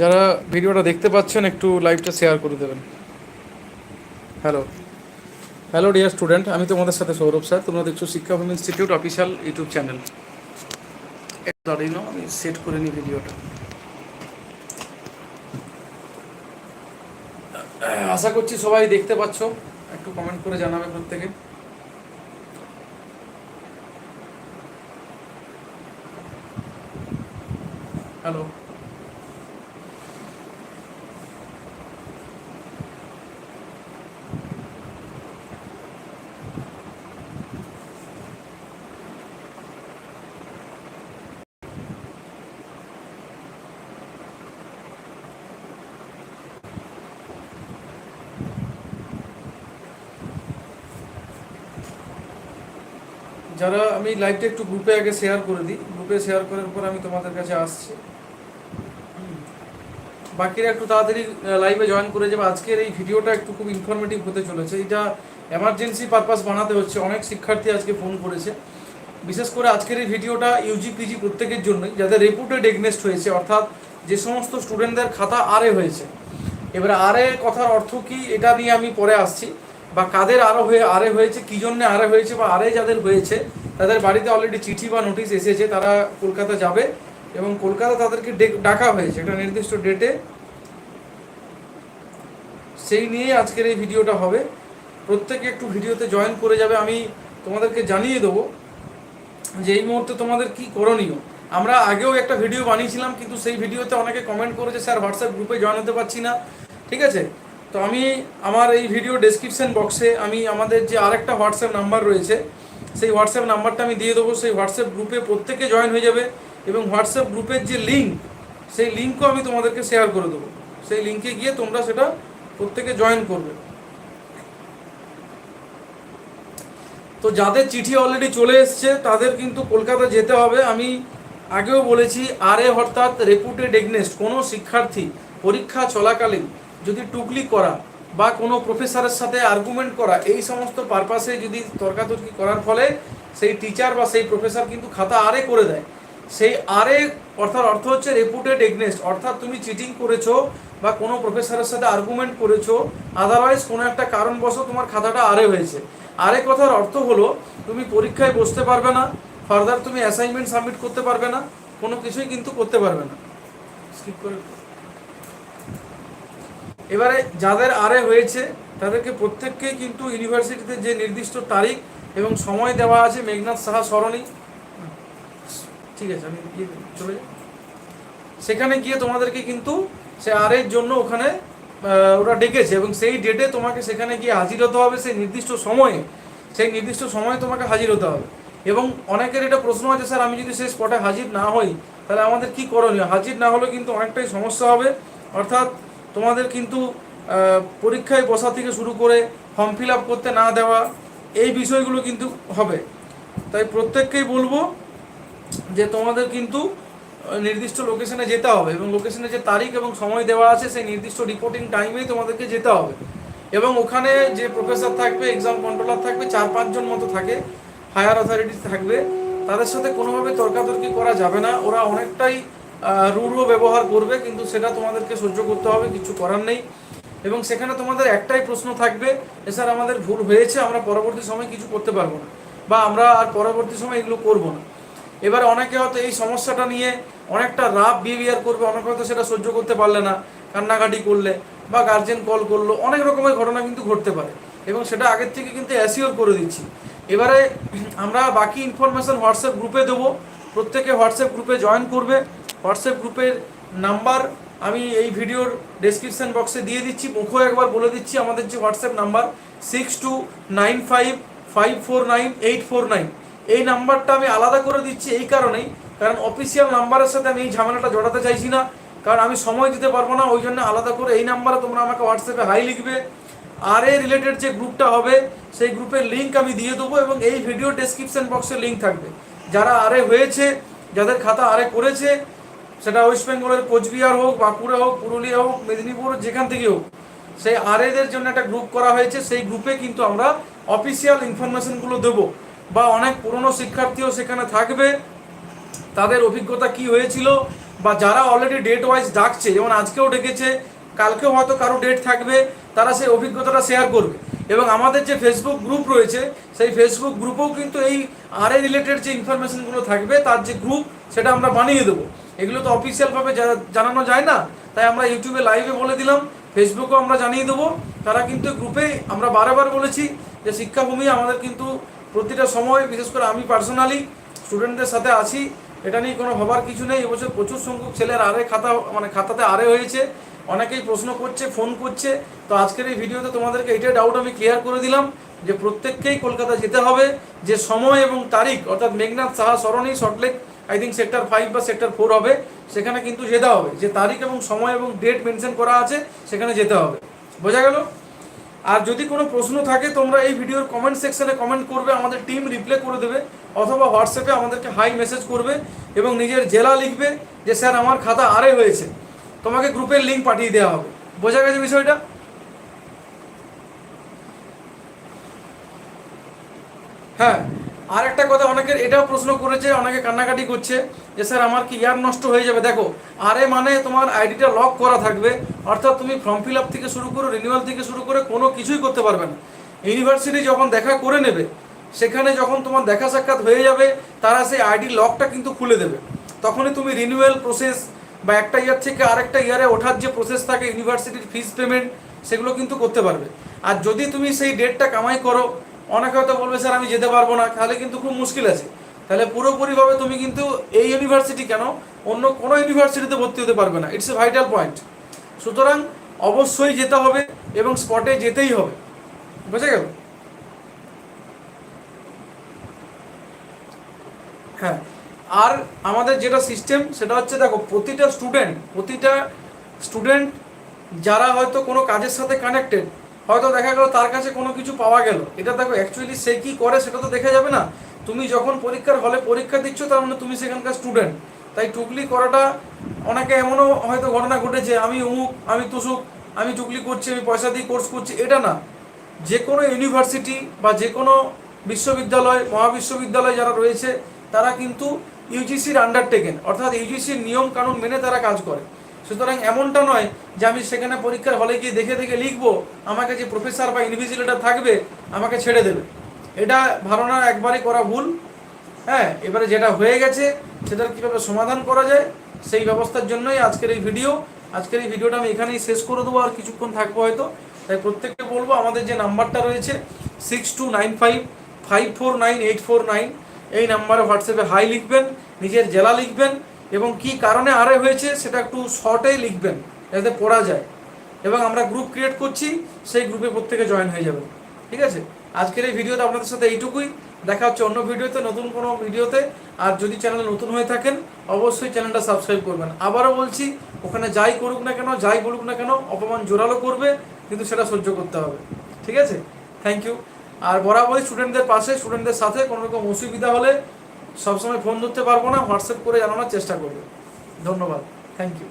যারা ভিডিওটা দেখতে পাচ্ছেন, একটু লাইভটা শেয়ার করে দেবেন। হ্যালো হ্যালো ডিয়ার স্টুডেন্ট আমি তোমাদের সাথে সৌরভ স্যার। তোমরা দেখছ Shikshabhumi institute official YouTube channel আমি সেট করে নিই ভিডিওটা। আশা করছি সবাই দেখতে পাচ্ছ। একটু কমেন্ট করে জানাবে প্রত্যেকে। হ্যালো যারা আমি লাইভটা একটু গ্রুপে আগে শেয়ার করে দিই। গ্রুপে শেয়ার করার পর আমি তোমাদের কাছে আসছি। বাকিরা একটু তাড়াতাড়ি লাইভে জয়েন করে যাবে। আজকের এই ভিডিওটা একটু খুব ইনফরমেটিভ হতে চলেছে। এটা এমার্জেন্সি পারপাস বানাতে হচ্ছে। অনেক শিক্ষার্থী আজকে ফোন করেছে। বিশেষ করে আজকের এই ভিডিওটা ইউজি পিজি প্রত্যেকের জন্যই। যাদের রেপুটেড এগনেস্ট হয়েছে, অর্থাৎ যে সমস্ত স্টুডেন্টদের খাতা আরে হয়েছে। এবারে আরে কথার অর্থ কি, এটা নিয়ে আমি পরে আসছি। বা কাদের আরও হয়ে, আরে হয়েছে, কি জন্য আরে হয়েছে বা আরে যাদের হয়েছে, তাদের বাড়িতে অলরেডি চিঠি বা নোটিশ এসেছে, তারা কলকাতা যাবে এবং কলকাতা তাদেরকে ডাকা হয়েছে। একটা নির্দিষ্ট ডেটে সেই নিয়ে আজকের এই ভিডিওটা হবে। প্রত্যেকে একটু ভিডিওতে জয়েন করে যাবে। আমি তোমাদেরকে জানিয়ে দেবো যে এই মুহূর্তে তোমাদের কি করণীয়। আমরা আগেও একটা ভিডিও বানিয়েছিলাম, কিন্তু সেই ভিডিওতে অনেকে কমেন্ট করেছে, স্যার হোয়াটসঅ্যাপ গ্রুপে জয়েন হতে পারছি না। ঠিক আছে? তো আমি আমার এই ভিডিও ডেসক্রিপশন বক্সে আমি আমাদের যে আরেকটা হোয়াটসঅ্যাপ নাম্বার রয়েছে, সেই হোয়াটসঅ্যাপ নাম্বারটা আমি দিয়ে দেবো। সেই হোয়াটসঅ্যাপ গ্রুপে প্রত্যেকে জয়েন হয়ে যাবে এবং হোয়াটসঅ্যাপ গ্রুপের যে লিঙ্ক সেই লিঙ্কও আমি তোমাদেরকে শেয়ার করে দেবো। সেই লিঙ্কে গিয়ে তোমরা সেটা প্রত্যেকে জয়েন করবে। তো যাদের চিঠি অলরেডি চলে এসছে, তাদের কিন্তু কলকাতা যেতে হবে। আমি আগেও বলেছি, আরে অর্থাৎ রেপুটেড এগনেস্ট কোনো শিক্ষার্থী পরীক্ষা চলাকালীন যদি টুকলি করা বা কোনো প্রফেসরের সাথে আর্গুমেন্ট করা, এই সমস্ত পারপাসে যদি তর্কাতর্কি করার ফলে সেই টিচার বা সেই প্রফেসর কিন্তু খাতা আরে করে দেয়। সেই আরে অর্থাৎ অর্থ হচ্ছে রেপুটেড এগনেস্ট অর্থাৎ তুমি চিটিং করেছ বা কোনো প্রফেসরের সাথে আর্গুমেন্ট করেছ আদারওয়াইজ কোনো একটা কারণবশত তোমার খাতাটা আরে হয়েছে। আরে কথার অর্থ হলো, তুমি পরীক্ষায় বসতে পারবে না ফার্দার তুমি অ্যাসাইনমেন্ট সাবমিট করতে পারবে না, কোনো কিছুই কিন্তু করতে পারবে না। স্কিপ করে এবারে যাদের আরে হয়েছে তাদেরকে প্রত্যেককেই কিন্তু ইউনিভার্সিটিতে যে নির্দিষ্ট তারিখ এবং সময় দেওয়া আছে, মেঘনাথ সাহা সরণি। ঠিক আছে, আমি গিয়ে চলে যাই। সেখানে গিয়ে তোমাদেরকে কিন্তু সে আরের জন্য ওখানে ওরা ডেকেছে এবং সেই ডেটে তোমাকে সেখানে গিয়ে হাজির হতে হবে, সেই নির্দিষ্ট সময়ে। সেই নির্দিষ্ট সময়ে তোমাকে হাজির হতে হবে। এবং অনেকের এটা প্রশ্ন আছে, স্যার, আমি যদি সেই স্পটে হাজির না হই, তাহলে আমাদের কি করণীয়? হাজির না হলে কিন্তু অনেকটাই সমস্যা হবে। অর্থাৎ তোমাদের কিন্তু পরীক্ষায় বসা থেকে শুরু করে ফর্ম ফিল আপ করতে না দেওয়া, এই বিষয়গুলো কিন্তু হবে। তাই প্রত্যেককেই বলব যে তোমাদের কিন্তু নির্দিষ্ট লোকেশনে যেতে হবে এবং লোকেশনে যে তারিখ এবং সময় দেওয়া আছে, সেই নির্দিষ্ট রিপোর্টিং টাইমেই তোমাদেরকে যেতে হবে। এবং ওখানে যে প্রফেসর থাকবে এক্সাম কন্ট্রোলার থাকবে, চার পাঁচজন মতো থাকে হায়ার অথরিটি থাকবে, তাদের সাথে কোনোভাবে তর্কাতর্কি করা যাবে না। ওরা অনেকটাই রূঢ় ব্যবহার করবে, কিন্তু সেটা তোমাদেরকে সহ্য করতে হবে, কিছু করার নেই। এবং সেখানে তোমাদের একটাই প্রশ্ন থাকবে স্যার, আমাদের ভুল হয়েছে, আমরা পরবর্তী সময় কিছু করতে পারব না, বা আমরা আর পরবর্তী সময় এগুলো করব না। এবারে অনেকে হয়তো এই সমস্যাটা নিয়ে অনেকটা রাফ বিহেভিয়ার করবে, অনেকে হয়তো সেটা সহ্য করতে পারলে না, কান্নাকাটি করলে, বা গার্জেন কল করল, অনেক রকমের ঘটনা কিন্তু ঘটতে পারে, এবং সেটা আগের থেকে কিন্তু অ্যাসিওর করে দিচ্ছি। এবারে আমরা বাকি ইনফরমেশন হোয়াটসঅ্যাপ গ্রুপে দেবো, প্রত্যেকে হোয়াটসঅ্যাপ গ্রুপে জয়েন করবে হোয়াটসঅ্যাপ গ্রুপের নাম্বার আমি এই ভিডিওর ডেসক্রিপশন বক্সে দিয়ে দিচ্ছি। মুখও একবার বলে দিচ্ছি আমাদের যে WhatsApp number six two nine five five four nine eight four nine এই নাম্বারটা আমি আলাদা করে দিচ্ছি এই কারণেই, কারণ অফিসিয়াল নাম্বারের সাথে আমি এই ঝামেলাটা জড়াতে চাইছি না। কারণ আমি সময় দিতে পারব না, ওই জন্য আলাদা করে এই নাম্বারে তোমরা আমাকে হোয়াটসঅ্যাপে হাই লিখবে। আর এ রিলেটেড যে গ্রুপটা হবে, সেই গ্রুপের লিঙ্ক আমি দিয়ে দেবো এবং এই ভিডিও ডেসক্রিপশন বক্সে লিঙ্ক থাকবে। যারা আরে হয়েছে, যাদের খাতা আরে করেছে সেটা ওয়েস্ট বেঙ্গলের কোচবিহার হোক, বাঁকুড়া হোক, পুরুলিয়া হোক, মেদিনীপুর যেখান থেকে হোক, সেই আরএদের জন্য একটা গ্রুপ করা হয়েছে। সেই গ্রুপে কিন্তু আমরা অফিসিয়াল ইনফরমেশনগুলো দেবো। বা অনেক পুরনো শিক্ষার্থীও সেখানে থাকবে। তাদের অভিজ্ঞতা কি হয়েছিল? বা যারা অলরেডি ডেট ওয়াইজ ডাকছে, যেমন আজকেও ডেকেছে, কালকেও হয়তো কারও ডেট থাকবে, তারা সেই অভিজ্ঞতাটা শেয়ার করবে। এবং আমাদের যে ফেসবুক গ্রুপ রয়েছে, সেই ফেসবুক গ্রুপেও কিন্তু এই আর এ রিলেটেড যে ইনফরমেশনগুলো থাকবে, তার যে গ্রুপ সেটা আমরা বানিয়ে দেবো। এগুলো তো অফিসিয়ালভাবে জানানো যায় না। তাই আমরা ইউটিউবে লাইভে বলে দিলাম ফেসবুকেও আমরা জানিয়ে দেবো। তারা কিন্তু গ্রুপে আমরা বারবার বলেছি যে শিক্ষাভূমি আমাদের কিন্তু প্রতিটা সময়, বিশেষ করে আমি পার্সোনালি স্টুডেন্টদের সাথে আছি। এটা নিয়ে কোনো ভাবার কিছু নেই। এবছর প্রচুর সংখ্যক ছেলের আরে খাতা মানে খাতাতে আরে হয়েছে। অনেকেই প্রশ্ন করছে ফোন করছে। তো আজকের এই ভিডিওতে তোমাদেরকে এইটাই ডাউট আমি ক্লিয়ার করে দিলাম যে প্রত্যেককেই কলকাতা যেতে হবে। যে সময় এবং তারিখ, অর্থাৎ Meghnath Saha Sarani Salt Lake I think sector five বা সেক্টর ফোর হবে। সেখানে কিন্তু যেতে হবে। যে তারিখ এবং সময় এবং ডেট মেনশন করা আছে, সেখানে যেতে হবে। বোঝা গেল? আর যদি কোনো প্রশ্ন থাকে, তোমরা এই ভিডিওর কমেন্ট সেকশনে কমেন্ট করবে, আমাদের টিম রিপ্লে করে দেবে, অথবা হোয়াটসঅ্যাপে আমাদেরকে হাই মেসেজ করবে এবং নিজের জেলা লিখবে যে, স্যার, আমার খাতা আরে হয়েছে। তোমাকে গ্রুপের লিঙ্ক পাঠিয়ে দেওয়া হবে। বোঝা গেছে বিষয়টা? হ্যাঁ। আর একটা কথা অনেকের এটাও প্রশ্ন করেছে, অনেকে কান্নাকাটি করছে যে, স্যার, আমার কি ইয়ার নষ্ট হয়ে যাবে? দেখো, আরে মানে তোমার আইডিটা লক করা থাকবে, অর্থাৎ তুমি ফর্ম ফিল আপ থেকে শুরু করে রিনিউয়াল থেকে শুরু করে কোনো কিছুই করতে পারবে না। ইউনিভার্সিটি যখন দেখা করে নেবে, সেখানে যখন তোমার দেখা সাক্ষাৎ হয়ে যাবে, তারা সেই আইডি লকটা কিন্তু খুলে দেবে। তখনই তুমি রিনিউয়াল প্রসেস বা একটা ইয়ার থেকে আরেকটা ইয়ারে ওঠার যে প্রসেস থাকে ইউনিভার্সিটির ফিস পেমেন্ট সেগুলো কিন্তু করতে পারবে। আর যদি তুমি সেই ডেটটা কামাই করো অনেকে হয়তো বলবে, স্যার, আমি যেতে পারব না। তাহলে কিন্তু খুব মুশকিল আছে। তাহলে পুরোপুরিভাবে তুমি কিন্তু এই ইউনিভার্সিটি কেন? অন্য কোনো ইউনিভার্সিটিতে ভর্তি হতে পারবে না। ইটস এ ভাইটাল পয়েন্ট সুতরাং অবশ্যই যেতে হবে এবং স্পটে যেতেই হবে। বুঝে গেল? হ্যাঁ। আর আমাদের যেটা সিস্টেম সেটা হচ্ছে, দেখো, প্রতিটা স্টুডেন্ট প্রতিটা স্টুডেন্ট যারা হয়তো কোনো কাজের সাথে কানেক্টেড হয়তো দেখা গেল তার কাছে কোনো কিছু পাওয়া গেল। এটা দেখো অ্যাকচুয়ালি সে কি করে সেটা তো দেখা যাবে না। তুমি যখন পরীক্ষার হলে পরীক্ষা দিচ্ছ, তার মানে তুমি সেখানকার স্টুডেন্ট তাই টুকলি করাটা অনেকে এমনও হয়তো ঘটনা ঘটেছে, আমি অমুক, আমি তুসুক আমি টুকলি করছি, আমি পয়সা দিয়ে কোর্স করছি, এটা না। যে কোনো ইউনিভার্সিটি বা যে কোনো বিশ্ববিদ্যালয়, মহাবিশ্ববিদ্যালয় যারা রয়েছে, তারা কিন্তু ইউজিসির আন্ডারটেকেন অর্থাৎ ইউজিসির নিয়ম কানুন মেনে তারা কাজ করে। সুতরাং এমনটা নয় যে আমি সেখানে পরীক্ষার হলে গিয়ে দেখে দেখে লিখব, আমাকে যে প্রফেসর বা ইনভিজিলেটার থাকবে, আমাকে ছেড়ে দেবে। এটা ধারণা একবারই করা ভুল। হ্যাঁ এবারে যেটা হয়ে গেছে, সেটার কীভাবে সমাধান করা যায়, সেই ব্যবস্থার জন্যই আজকের এই ভিডিও আজকের এই ভিডিওটা আমি এখানেই শেষ করে দেবো, আর কিছুক্ষণ থাকব হয়তো। তাই প্রত্যেককে বলব, আমাদের যে নাম্বারটা রয়েছে six two nine five five four nine eight four nine এই নাম্বারে হোয়াটসঅ্যাপে হাই লিখবেন, নিজের জেলা লিখবেন এবং কি কারণে আরে হয়েছে সেটা একটু শর্টে লিখবেন, যাতে পড়া যায়। এবং আমরা গ্রুপ ক্রিয়েট করছি, সেই গ্রুপে প্রত্যেকে জয়েন হয়ে যাবেন ঠিক আছে? আজকের এই ভিডিওতে আপনাদের সাথে এইটুকুই। দেখা হচ্ছে অন্য ভিডিওতে, নতুন কোনো ভিডিওতে। আর যদি চ্যানেল নতুন হয়ে থাকেন, অবশ্যই চ্যানেলটা সাবস্ক্রাইব করবেন। আবারও বলছি, ওখানে যাই করুক না কেন, যাই বলুক না কেন, অপমান জোরালো করবে, কিন্তু সেটা সহ্য করতে হবে। ঠিক আছে? থ্যাংক ইউ আর বরাবরই স্টুডেন্টদের পাশে স্টুডেন্টদের সাথে কোনো রকম অসুবিধা হলে সবসময় ফোন ধরতে পারব না হোয়াটসঅ্যাপ করে জানানোর চেষ্টা করবে। ধন্যবাদ। Thank you